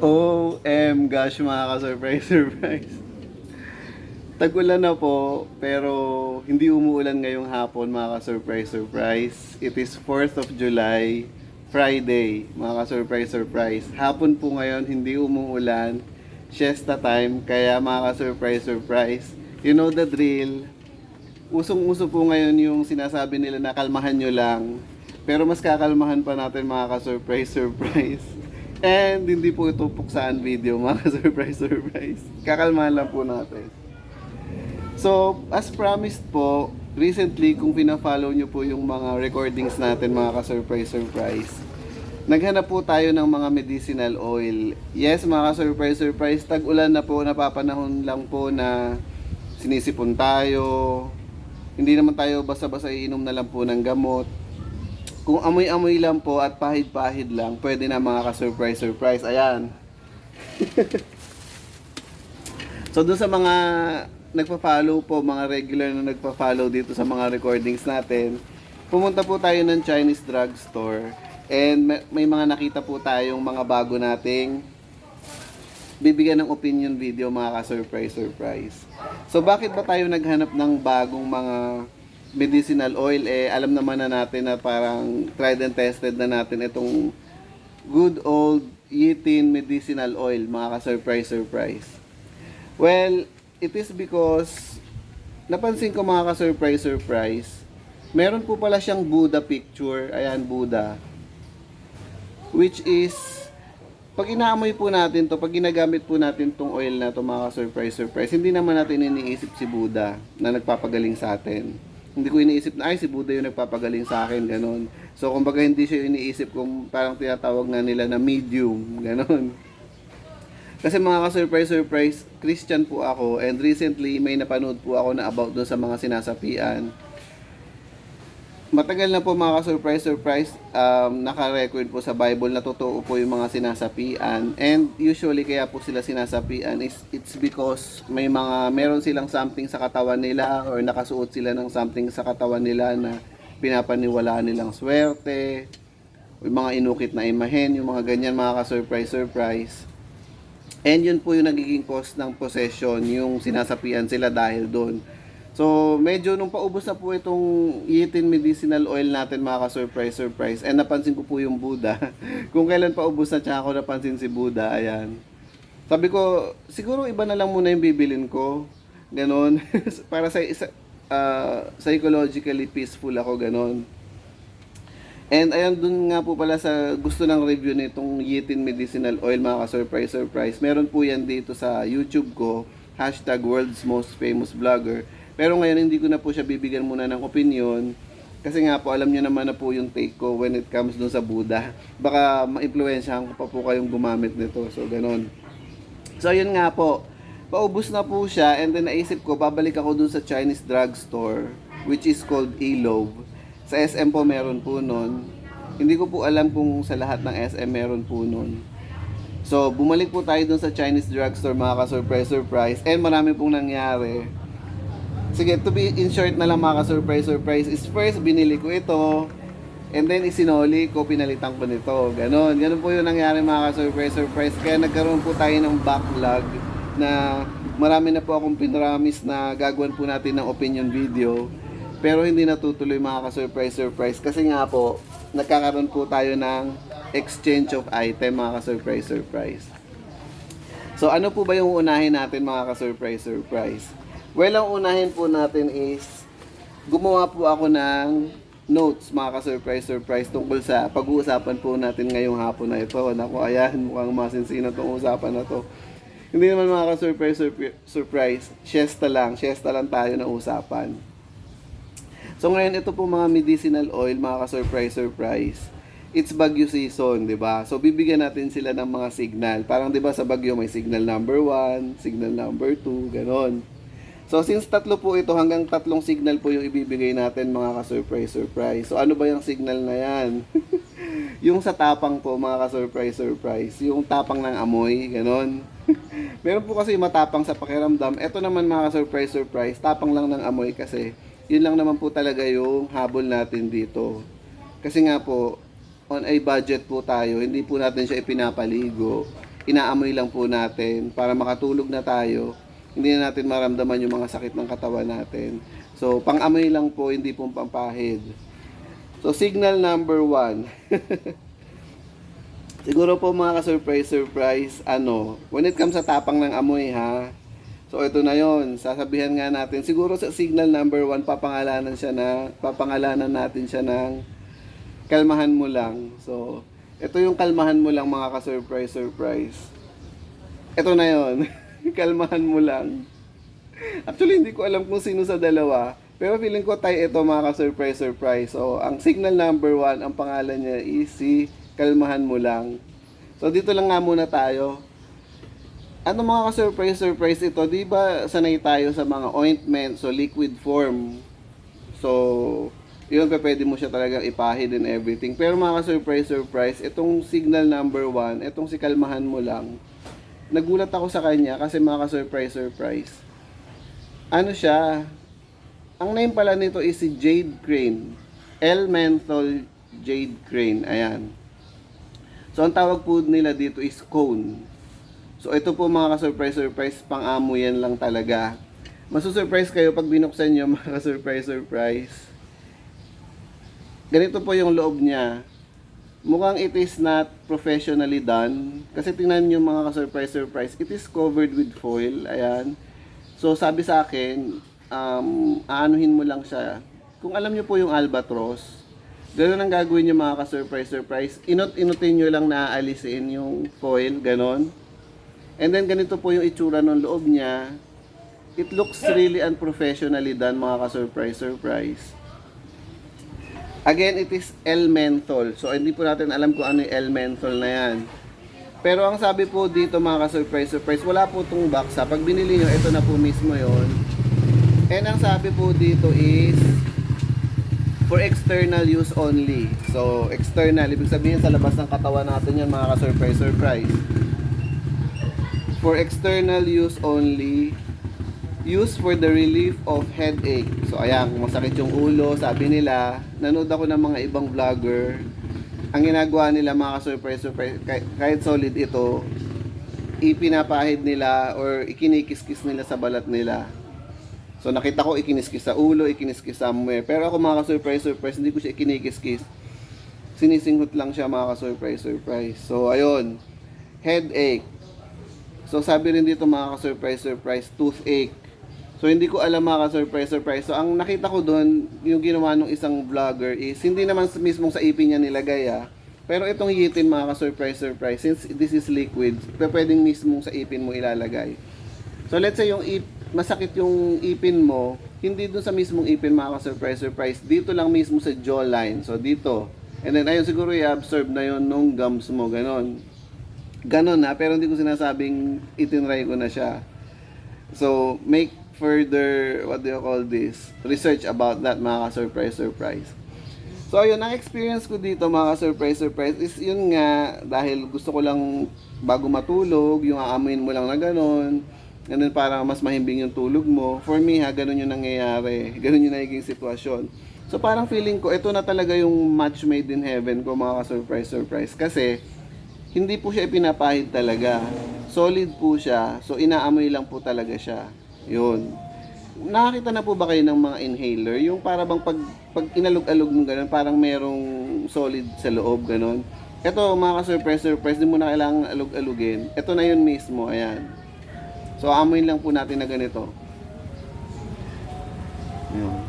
OM gosh mga ka-surprise surprise. Tag-ulan na po, pero hindi umuulan ngayong hapon mga ka-surprise surprise. It is 4th of July, Friday, mga ka-surprise surprise. Hapon po ngayon, hindi umuulan. Siesta time, kaya mga ka-surprise surprise. You know the drill. Usong-uso po ngayon yung sinasabi nila na kalmahan nyo lang. Pero mas kakalmahan pa natin mga ka-surprise surprise. And hindi po ito puksaan video mga ka-surprise surprise. Kakalmahan lang po natin. So, as promised po, recently kung pina-follow nyo po yung mga recordings natin mga ka-surprise surprise, naghanap po tayo ng mga medicinal oil. Yes, mga ka-surprise surprise, tag-ulan na po, napapanahon lang po na sinisipon tayo. Hindi naman tayo basta-basta iinom na lang po ng gamot. Kung amoy-amoy lang po at pahid-pahid lang, pwede na mga ka-surprise surprise. Ayan. So doon sa mga nagpa-follow po, mga regular na nagpa-follow dito sa mga recordings natin, pumunta po tayo ng Chinese drugstore and may, may mga nakita po tayong mga bago nating bibigyan ng opinion video mga ka-surprise surprise. So bakit ba tayo naghanap ng bagong mga medicinal oil eh alam naman na natin na parang tried and tested na natin itong good old Yitin medicinal oil mga ka-surprise surprise. Well, it is because napansin ko mga ka-surprise surprise, meron po pala siyang Buddha picture, ayan Buddha. Which is pag inaamoy po natin to, pag ginagamit po natin tong oil na to mga ka-surprise surprise, hindi naman natin iniisip si Buddha na nagpapagaling sa atin. Hindi ko iniisip na ay si Buddha yung nagpapagaling sa akin, ganun. So kumbaga hindi siya iniisip kung parang tinatawag na nila na medium, ganun. Kasi mga ka-surprise surprise, Christian po ako and recently may napanood po ako na about doon sa mga sinasapian. Matagal na po mga ka-surprise surprise, um, naka-record po sa Bible na totoo po yung mga sinasapian and usually kaya po sila sinasapian is it's because may mga meron silang something sa katawan nila or nakasuot sila ng something sa katawan nila na pinapaniwalaan nilang swerte, yung mga inukit na imahen, yung mga ganyan mga ka-surprise surprise. And yun po yung nagiging cause ng possession, yung sinasapian sila dahil doon. So, medyo nung paubos na po itong Yitin medicinal oil natin mga ka-surprise surprise. And napansin ko po yung Buddha. Kung kailan paubos na tsaka ako napansin si Buddha, ayan. Sabi ko, siguro iba na lang muna yung bibilin ko. Ganon. Para sa isa, ah, psychologically peaceful ako, ganon. And ayan dun nga po pala sa gusto ng review nitong Yitin Medicinal Oil mga ka-surprise surprise. Meron po yan dito sa YouTube ko, hashtag World's Most Famous Vlogger. Pero ngayon hindi ko na po siya bibigyan muna ng opinion. Kasi nga po alam niyo naman na po yung take ko when it comes dun sa Buddha. Baka ma-influensyahan ko pa po kayong gumamit nito. So ganon. So yun nga po. Paubos na po siya and then naisip ko babalik ako dun sa Chinese drugstore which is called Elove. Sa SM po meron po nun. Hindi ko po alam kung sa lahat ng SM meron po nun. So, bumalik po tayo dun sa Chinese drugstore mga ka-surprise surprise and marami pong nangyari. Sige, to be in short na lang mga ka-surprise surprise is first binili ko ito and then isinoli ko, pinalitan ko nito. Ganon. Ganon po yung nangyari mga ka-surprise surprise. Kaya nagkaroon po tayo ng backlog na marami na po akong pinramis na gagawin po natin ng opinion video. Pero hindi natutuloy mga ka-surprise surprise kasi nga po nagkakaroon po tayo ng exchange of item mga ka-surprise surprise. So ano po ba yung unahin natin mga ka-surprise surprise? Well, ang unahin po natin is gumawa po ako ng notes mga ka-surprise surprise tungkol sa pag-uusapan po natin ngayong hapon na ito. Naku, ayan, mukhang masinsina tong usapan na to. Hindi naman mga ka-surprise surpri- surprise, siesta lang, siesta lang tayo na usapan. So ngayon ito po mga medicinal oil, mga ka-surprise surprise. It's Bagyo season, 'di ba? So bibigyan natin sila ng mga signal. Parang 'di ba sa Bagyo may signal number 1, signal number 2, ganon. So since tatlo po ito, hanggang tatlong signal po yung ibibigay natin mga ka-surprise surprise. So ano ba yung signal na 'yan? yung sa tapang po mga ka-surprise surprise, yung tapang ng amoy, ganon. Meron po kasi matapang sa pakiramdam. Ito naman mga ka-surprise surprise, tapang lang ng amoy kasi yun lang naman po talaga yung habol natin dito. Kasi nga po, on a budget po tayo, hindi po natin siya ipinapaligo. inaamoy lang po natin para makatulog na tayo. Hindi na natin maramdaman yung mga sakit ng katawan natin. So, pang-amoy lang po, hindi po pampahid. So, signal number one. Siguro po mga ka-surprise, surprise, ano, when it comes sa tapang ng amoy ha, so ito na yon sasabihan nga natin, siguro sa signal number one, papangalanan siya na, papangalanan natin siya ng kalmahan mo lang. So, ito yung kalmahan mo lang mga ka-surprise, surprise. Ito na yon kalmahan mo lang. Actually, hindi ko alam kung sino sa dalawa. Pero feeling ko tayo ito mga ka-surprise, surprise. So, ang signal number one, ang pangalan niya is si kalmahan mo lang. So, dito lang nga muna tayo. Ano mga ka-surprise, surprise ito? Di ba sanay tayo sa mga ointment, so liquid form. So, yun pa pwede mo siya talagang ipahid and everything. Pero mga ka-surprise, surprise, itong signal number one, itong si kalmahan mo lang, nagulat ako sa kanya kasi mga ka-surprise, surprise. Ano siya? Ang name pala nito is si Jade Crane. L-menthol Jade Crane. Ayan. So, ang tawag po nila dito is cone. So, ito po mga ka-surprise, surprise, pang-amo yan lang talaga. Masusurprise kayo pag binuksan nyo mga ka-surprise, surprise. Ganito po yung loob niya. Mukhang it is not professionally done. Kasi tingnan nyo mga ka-surprise, surprise, it is covered with foil. Ayan. So, sabi sa akin, um, aanuhin mo lang siya. Kung alam nyo po yung albatros, Ganun ang gagawin nyo mga ka-surprise, surprise. Inot-inutin nyo lang na aalisin yung foil, ganon. And then ganito po yung itsura ng loob niya. It looks really unprofessionally done mga ka-surprise, surprise. Again, it is L-menthol. So, hindi po natin alam kung ano yung L-menthol na yan. Pero ang sabi po dito mga ka-surprise, surprise, wala po itong ha. Pag binili nyo, ito na po mismo yon. And ang sabi po dito is for external use only. So, external, ibig sabihin sa labas ng katawan natin yan mga ka-surprise, surprise. For external use only, use for the relief of headache. So, ayan, kung masakit yung ulo, sabi nila, nanood ako ng mga ibang vlogger, ang ginagawa nila mga ka-surprise, surprise, kahit, solid ito, ipinapahid nila or ikinikiskis nila sa balat nila. So nakita ko ikiniskis sa ulo, ikiniskis somewhere. Pero ako mga ka-surprise, surprise, hindi ko siya ikinikiskis. Sinisinghot lang siya mga ka-surprise, surprise. So ayun, headache. So sabi rin dito mga ka-surprise, surprise, toothache. So hindi ko alam mga ka-surprise, surprise. So ang nakita ko doon, yung ginawa ng isang vlogger is, hindi naman mismong sa ipin niya nilagay ah. Pero itong yitin mga ka-surprise, surprise, since this is liquid, pwedeng mismong sa ipin mo ilalagay. So let's say yung ip, masakit yung ipin mo, hindi dun sa mismong ipin mga ka-surprise, surprise, dito lang mismo sa jawline. So dito. And then ayun siguro i-absorb na yon nung gums mo, ganon. Ganon na, pero hindi ko sinasabing itinry ko na siya. So make further, what do you call this, research about that mga ka-surprise, surprise. So ayun, ang experience ko dito mga ka-surprise, surprise is yun nga, dahil gusto ko lang bago matulog, yung aamuin mo lang na ganon, Ganun para mas mahimbing yung tulog mo. For me ha, ganun yung nangyayari. Ganun yung nagiging sitwasyon. So parang feeling ko, ito na talaga yung match made in heaven ko mga ka-surprise, surprise. Kasi, hindi po siya ipinapahid talaga. Solid po siya. So inaamoy lang po talaga siya. Yun. Nakakita na po ba kayo ng mga inhaler? Yung para bang pag, pag inalog-alog mo ganun, parang merong solid sa loob, ganun. Ito, mga ka-surprise, surprise, di mo na kailangan alog-alugin. Ito na yun mismo, ayan. So, amoyin lang po natin na ganito. Yun.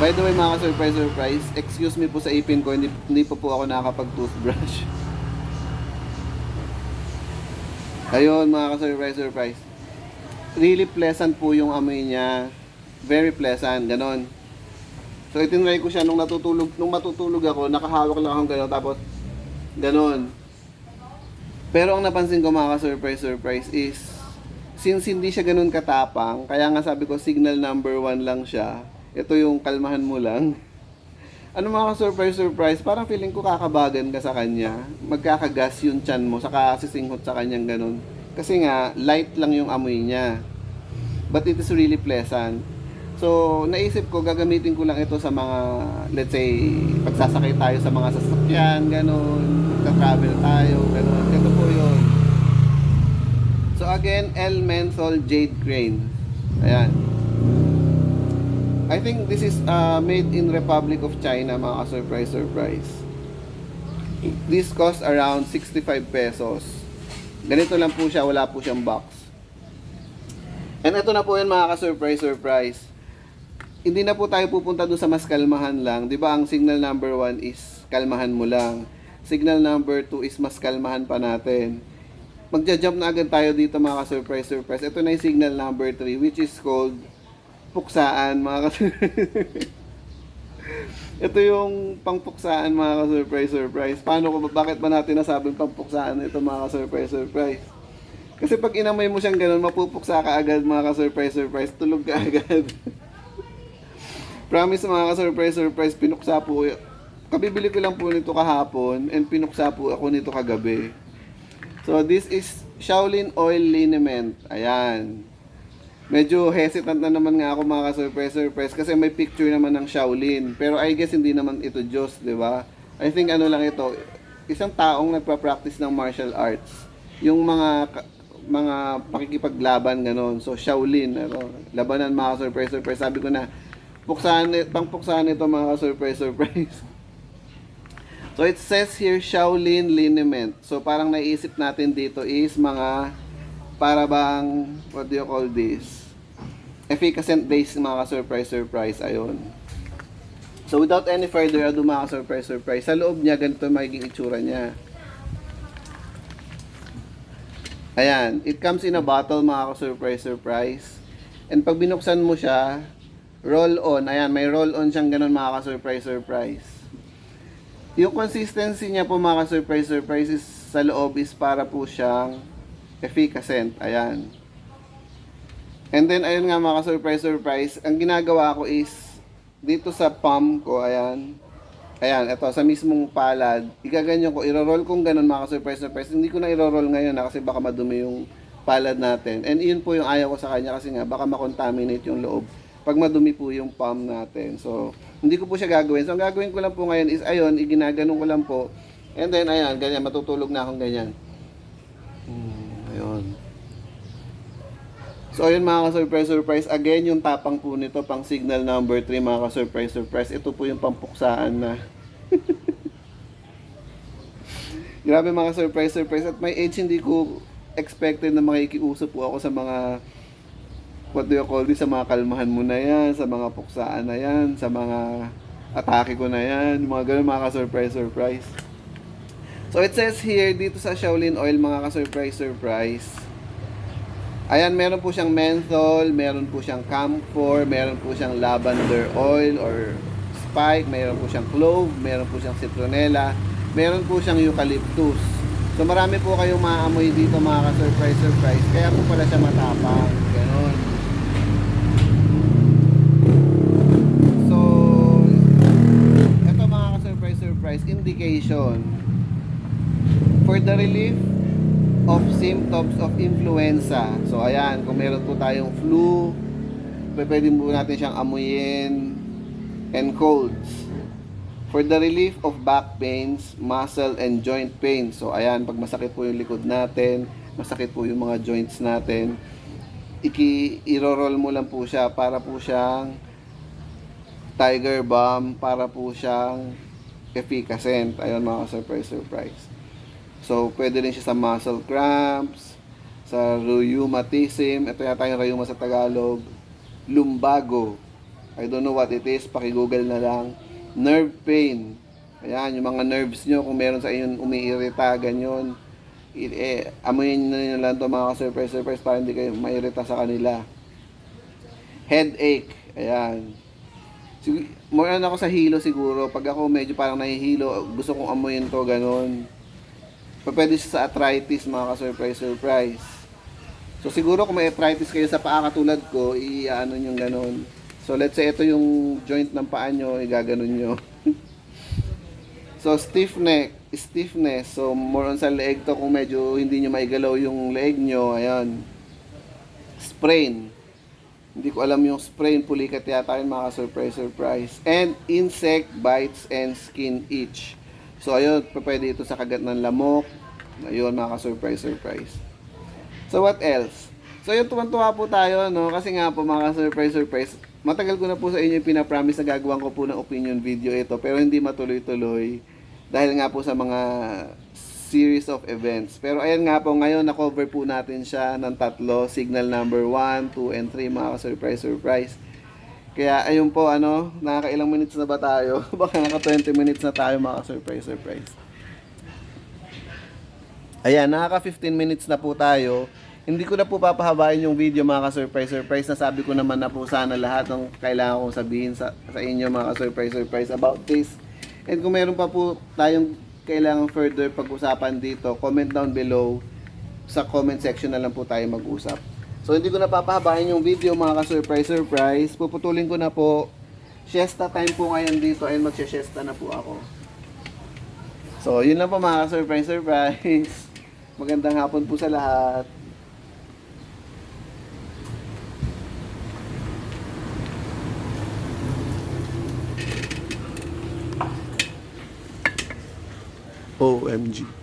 By the way, mga ka-surprise, surprise, excuse me po sa ipin ko, hindi, hindi pa po ako nakakapag-toothbrush. Ayun, mga ka-surprise, surprise. Really pleasant po yung amoy niya. Very pleasant, ganon. So itinry ko siya nung natutulog, nung matutulog ako, nakahawak lang akong gano'n, tapos gano'n. Pero ang napansin ko mga surprise surprise is, since hindi siya ganun katapang, kaya nga sabi ko signal number one lang siya, ito yung kalmahan mo lang. Ano mga surprise surprise, parang feeling ko kakabagan ka sa kanya, magkakagas yung chan mo, saka sisinghot sa kanyang ganun. Kasi nga, light lang yung amoy niya. But it is really pleasant. So, naisip ko, gagamitin ko lang ito sa mga, let's say, pagsasakay tayo sa mga sasakyan, ganun, travel tayo, ganun. Ito po yun. So, again, L Menthol Jade Crane. Ayan. I think this is uh, made in Republic of China, mga ka-surprise, surprise. This cost around 65 pesos. Ganito lang po siya, wala po siyang box. And ito na po yun mga ka-surprise, surprise. Hindi na po tayo pupunta doon sa mas kalmahan lang. Di ba ang signal number 1 is kalmahan mo lang. Signal number 2 is mas kalmahan pa natin. Magja-jump na agad tayo dito mga ka-surprise, surprise. Ito na yung signal number 3 which is called puksaan mga ka-surprise. Ito yung pangpuksaan mga ka-surprise surprise. Paano ko ba, bakit ba natin nasabing pangpuksaan ito mga ka-surprise surprise? Kasi pag inamay mo siyang ganun, mapupuksa ka agad mga ka-surprise surprise. Tulog ka agad. Promise mga ka-surprise surprise, pinuksa po. Kabibili ko lang po nito kahapon and pinuksa po ako nito kagabi. So this is Shaolin Oil Liniment. Ayan. Medyo hesitant na naman nga ako mga ka-surprise surprise kasi may picture naman ng Shaolin. Pero I guess hindi naman ito Diyos, di ba? I think ano lang ito, isang taong nagpa-practice ng martial arts. Yung mga mga pakikipaglaban ganon. So Shaolin, ano, labanan mga ka-surprise surprise. Sabi ko na, puksahan, pang puksahan ito mga ka-surprise surprise. So it says here Shaolin liniment. So parang naisip natin dito is mga para bang what do you call this? Efficacent days mga ka-surprise surprise ayun. So without any further ado mga ka-surprise surprise, sa loob niya ganito magiging itsura niya. Ayan, it comes in a bottle mga ka-surprise surprise. And pag binuksan mo siya, roll on. Ayan, may roll on siyang ganun mga ka-surprise surprise. Yung consistency niya po mga ka-surprise surprise is sa loob is para po siyang efficacent. Ayan. And then, ayun nga mga surprise surprise, ang ginagawa ko is, dito sa palm ko, ayan, ayan, ito, sa mismong palad, igaganyan ko, iro-roll kong ganun mga surprise surprise. Hindi ko na iro-roll ngayon na kasi baka madumi yung palad natin. And yun po yung ayaw ko sa kanya kasi nga, baka makontaminate yung loob pag madumi po yung palm natin. So, hindi ko po siya gagawin. So, ang gagawin ko lang po ngayon is, ayun, iginaganon ko lang po. And then, ayan, ganyan, matutulog na akong ganyan. Hmm, ayun. So, ayun mga ka-surprise, surprise. Again, yung tapang po nito, pang signal number 3, mga ka-surprise, surprise. Ito po yung pampuksaan na. Grabe mga surprise, surprise. At my age, hindi ko expected na makikiuso po ako sa mga what do you call this, sa mga kalmahan mo na yan, sa mga puksaan na yan, sa mga atake ko na yan, mga ganun mga ka-surprise, surprise. So it says here, dito sa Shaolin Oil, mga ka-surprise, surprise, Ayan, meron po siyang menthol, meron po siyang camphor, meron po siyang lavender oil or spike, meron po siyang clove, meron po siyang citronella, meron po siyang eucalyptus. So marami po kayong maamoy dito mga ka-surprise surprise. Kaya po pala siya matapang. Ganon. So, ito mga ka-surprise surprise indication for the relief of symptoms of influenza. So ayan, kung meron po tayong flu, pwede po natin siyang amuyin and colds. For the relief of back pains, muscle and joint pain. So ayan, pag masakit po yung likod natin, masakit po yung mga joints natin, iki iro-roll mo lang po siya para po siyang tiger balm, para po siyang efficacent. Ayun mga surprise surprise. So, pwede rin siya sa muscle cramps, sa rheumatism, ito yata yung rheuma sa Tagalog, lumbago. I don't know what it is, paki-google na lang. Nerve pain. Ayan, yung mga nerves nyo, kung meron sa inyo umiirita, ganyan. I- eh, amuyin na nyo lang ito mga surprise surprise para hindi kayo mairita sa kanila. Headache. Ayan. Sig- more on ako sa hilo siguro. Pag ako medyo parang nahihilo, gusto kong amuyin to, ganun. Pa- Pwede siya sa arthritis, mga ka-surprise, surprise. So siguro kung may arthritis kayo sa paa katulad ko, i-ano nyo ganun. So let's say ito yung joint ng paa nyo, igaganon nyo. so stiff neck, stiffness. So more on sa leeg to kung medyo hindi nyo maigalaw yung leeg nyo, ayan. Sprain. Hindi ko alam yung spray and pulikat yata yun mga surprise surprise. And insect bites and skin itch. So ayun, pwede ito sa kagat ng lamok. Ayun mga surprise. So what else? So yun tuwan-tuwa po tayo no kasi nga po mga surprise. Matagal ko na po sa inyo yung pinapromise na gagawin ko po ng opinion video ito pero hindi matuloy-tuloy dahil nga po sa mga series of events. Pero ayan nga po, ngayon na-cover po natin siya ng tatlo, signal number 1, 2, and 3, mga surprise surprise. Kaya ayun po, ano, nakakailang minutes na ba tayo? Baka naka 20 minutes na tayo, mga surprise surprise. Ayan, nakaka 15 minutes na po tayo. Hindi ko na po papahabain yung video mga surprise surprise. Nasabi ko naman na po sana lahat ng kailangan kong sabihin sa, sa inyo mga surprise surprise about this. And kung meron pa po tayong kailangan further pag-usapan dito, comment down below. Sa comment section na lang po tayo mag-usap. So hindi ko na papahabain yung video mga ka-surprise surprise. Puputulin ko na po. Siesta time po ngayon dito and magsya-siesta na po ako. So yun lang po mga ka-surprise surprise. Magandang hapon po sa lahat. OMG.